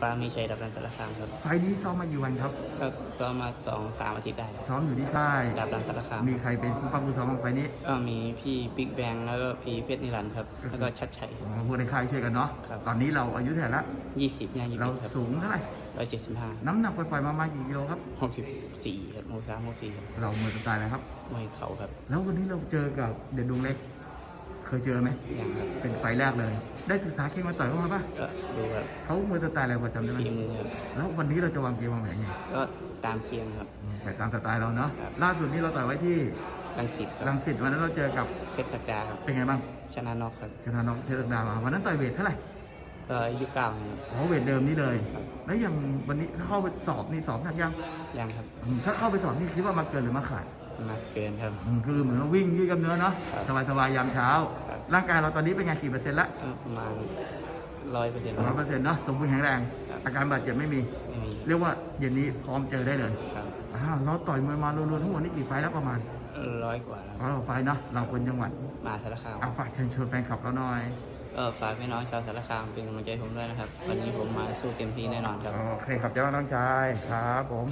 ฟ้ามีชัยดับรันสารคามครับไฟล์นี้ซ้อมมากี่วันครับ ก็ซ้อมมาสองสามอาทิตย์ได้ครับซ้อมอยู่ที่ค่าย ดับรันสารคามมีใครเป็นผู้ปั้มผู้ซ้อมของไฟล์นี้ก็มีพี่บิ๊กแบงแล้วก็พี่เพชรนิรันดร์ครับ แล้วก็ชัดชัย อ๋อพวกในค่ายช่วยกันเนาะ ครับ ตอนนี้เราอายุเท่าไหร่ละ ยี่สิบย่างยี่เราสิบครับสูงเท่าไหร่ ร้อยเจ็ดสิบห้าน้ำหนักปล่อยๆมาประมาณกี่กิโลครับ หกสิบสี่ครับหกสามหกสี่ครับเรามือสไตล์อะไรครับ มวยเข่าครับ แล้ววันนี้เราเจอกับเด่นดวงเล็ก เคยเจอไหมอย่างครับเป็นไฟล์แรกเลย ได้ศึกษาเข่งมาต่อยเข้ามาปะก็ดูครับเขามือสไตล์อะไรพอจำได้ไหมฝีมือครับแล้ววันนี้เราจะวางเกมวางแผนไงก็ตามเกมครับ แต่ตามสไตล์เราเนาะครับ ล่าสุดนี้เราต่อยไว้ที่รังสิตครัรับงสิตวันนั้นเราเจอกับเพชรศักดาครับเป็นไงบ้างชนะน็อกครับ ชนะน้องเทศดามาวันนั้นต่อยเวทเท่าไหร่ก็อายุเก้าครับอ๋อเวทเดิมนี่เลยครับแล้วอย่างวันนี้ถ้าเข้าไปสอบนี่สอบหนักยังยังครับ อืมถ้าเข้าไปสอบนี่คิดว่ามาเกินหรือมาขาด มาเกินครับ อืมคือเหมือนเราวิ่งยืดกล้ามเนื้อเนาะครับสบายสบายๆยามเช้า ครับ ร่างกายเราตอนนี้เป็นไงกี่เปอร์เซ็นต์ละก็ประมาณร้อยเปอร์เซ็นต์ร้อยเปอร์เซ็นต์เนาะสมบูรณ์แข็งแรงครับอาการบาดเจ็บไม่มี ไม่มีเรียกว่าเย็นนี้พร้อมเจอได้เลยครับอ้าวเราต่อยมวยมารวมๆทั้งหมดนี่กี่ไฟล์แล้วประมาณร้อยกว่าแล้วร้อยกว่าไฟล์เนาะเราคนจังหวัดมาสารคามเอาฝากเชิญชวนแฟนคลับเราหน่อยก็ฝากพี่น้องชาวสารคามเป็นกำลังใจให้ผมด้วยนะครับ วันนี้ผมมาสู้เต็มที่แน่นอนครับ โอเคครับเจ้าน้องชายครับผม